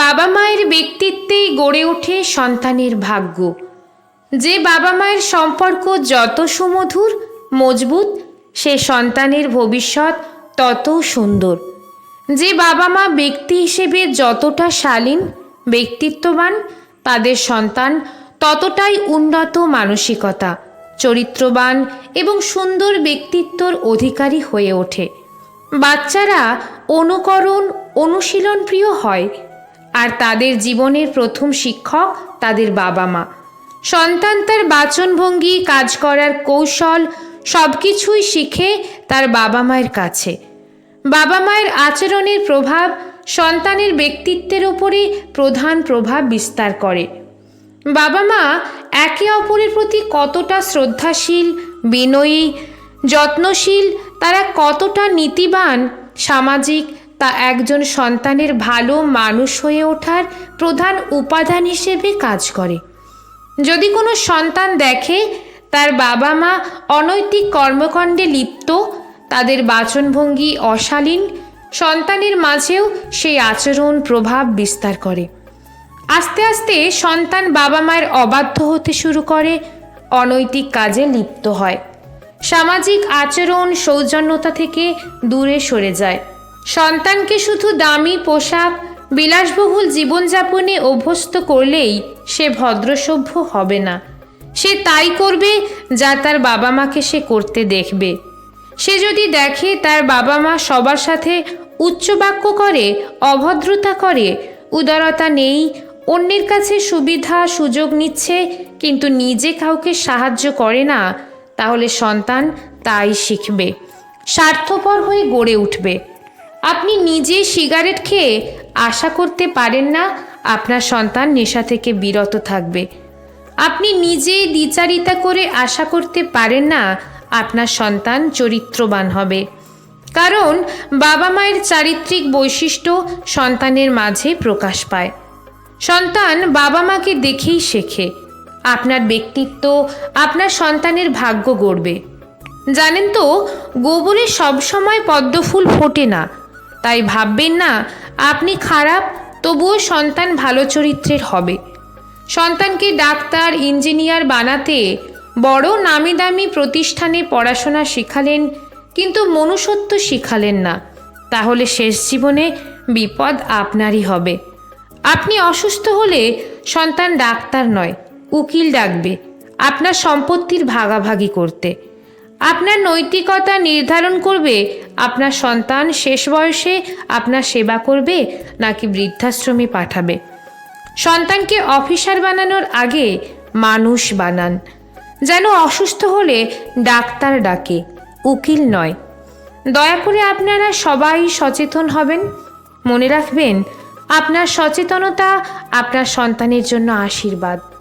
বাবা মায়ের ব্যক্তিত্বেই গড়ে ওঠে সন্তানের ভাগ্য। যে বাবা মায়ের সম্পর্ক যত সুমধুর, মজবুত, সে সন্তানের ভবিষ্যৎ তত সুন্দর। যে বাবা মা ব্যক্তি হিসেবে যতটা শালীন, ব্যক্তিত্ববান, তাদের সন্তান ততটাই উন্নত মানসিকতা, চরিত্রবান এবং সুন্দর ব্যক্তিত্বর অধিকারী হয়ে ওঠে। বাচ্চারা অনুকরণ অনুশীলন প্রিয় হয় আর তাদের জীবনের প্রথম শিক্ষক তাদের বাবা মা। সন্তান তার বাচনভঙ্গি, কাজ করার কৌশল সব কিছুই শিখে তার বাবা মায়ের কাছে। বাবা মায়ের আচরণের প্রভাব সন্তানের ব্যক্তিত্বের ওপরে প্রধান প্রভাব বিস্তার করে। বাবা মা একে অপরের প্রতি কতটা শ্রদ্ধাশীল, বিনয়ী, যত্নশীল, তারা কতটা নীতিবান, সামাজিক তা একজন সন্তানের ভালো মানুষ হয়ে ওঠার প্রধান উপাদান হিসেবে কাজ করে। যদি কোনো সন্তান দেখে তার বাবা মা অনৈতিক কর্মকাণ্ডে লিপ্ত, তাদের বাচনভঙ্গি অশালীন, সন্তানের মাঝেও সেই আচরণ প্রভাব বিস্তার করে। আস্তে আস্তে সন্তান বাবা মায়ের অবাধ্য হতে শুরু করে, অনৈতিক কাজে লিপ্ত হয়। সামাজিক আচরণ সৌজন্যতা থেকে দূরে সরে যায়। সন্তানকে শুধু দামি পোশাক, বিলাসবহুল জীবনযাপনে অভ্যস্ত করলেই সে ভদ্রসভ্য হবে না। সে তাই করবে যা তার বাবা মাকে সে করতে দেখবে। সে যদি দেখে তার বাবা মা সবার সাথে উচ্চবাক্য করে, অভদ্রতা করে, উদারতা নেই, অন্যের কাছে সুবিধা, সুযোগ নিচ্ছে, কিন্তু নিজে কাউকে সাহায্য করে না, তাহলে সন্তান তাই শিখবে। স্বার্থপর হয়ে গড়ে উঠবে। আপনি নিজে সিগারেট খেয়ে আশা করতে পারেন না আপনার সন্তান নেশা থেকে বিরত থাকবে। আপনি নিজে দ্বিচারিতা করে আশা করতে পারেন না আপনার সন্তান চরিত্রবান হবে। কারণ বাবা মায়ের চারিত্রিক বৈশিষ্ট্য সন্তানের মাঝে প্রকাশ পায়। সন্তান বাবা মাকে দেখেই শেখে। আপনার ব্যক্তিত্ব, আপনার সন্তানের ভাগ্য গড়বে। জানেন তো, গোবরে সবসময় পদ্মফুল ফোটে না। তাই ভাববেন না, আপনি খারাপ, তবুও সন্তান ভালো চরিত্রের হবে। সন্তানকে ডাক্তার, ইঞ্জিনিয়ার বানাতে বড় নামি দামি প্রতিষ্ঠানে পড়াশোনা শিখালেন, কিন্তু মনুষ্যত্ব শিখালেন না। তাহলে শেষ জীবনে বিপদ আপনারই হবে। আপনি অসুস্থ হলে সন্তান ডাক্তার নয়, উকিল ডাকবে, আপনার সম্পত্তির ভাগাভাগি করতে। আপনার নৈতিকতা নির্ধারণ করবে, আপনার সন্তান শেষ বয়সে আপনার সেবা করবে নাকি বৃদ্ধাশ্রমে পাঠাবে। সন্তানকে অফিসার বানানোর আগে মানুষ বানান। যেন অসুস্থ হলে ডাক্তার ডাকে, উকিল নয়। দয়া করে আপনারা সবাই সচেতন হবেন। মনে রাখবেন, আপনার সচেতনতা আপনার সন্তানের জন্য আশীর্বাদ।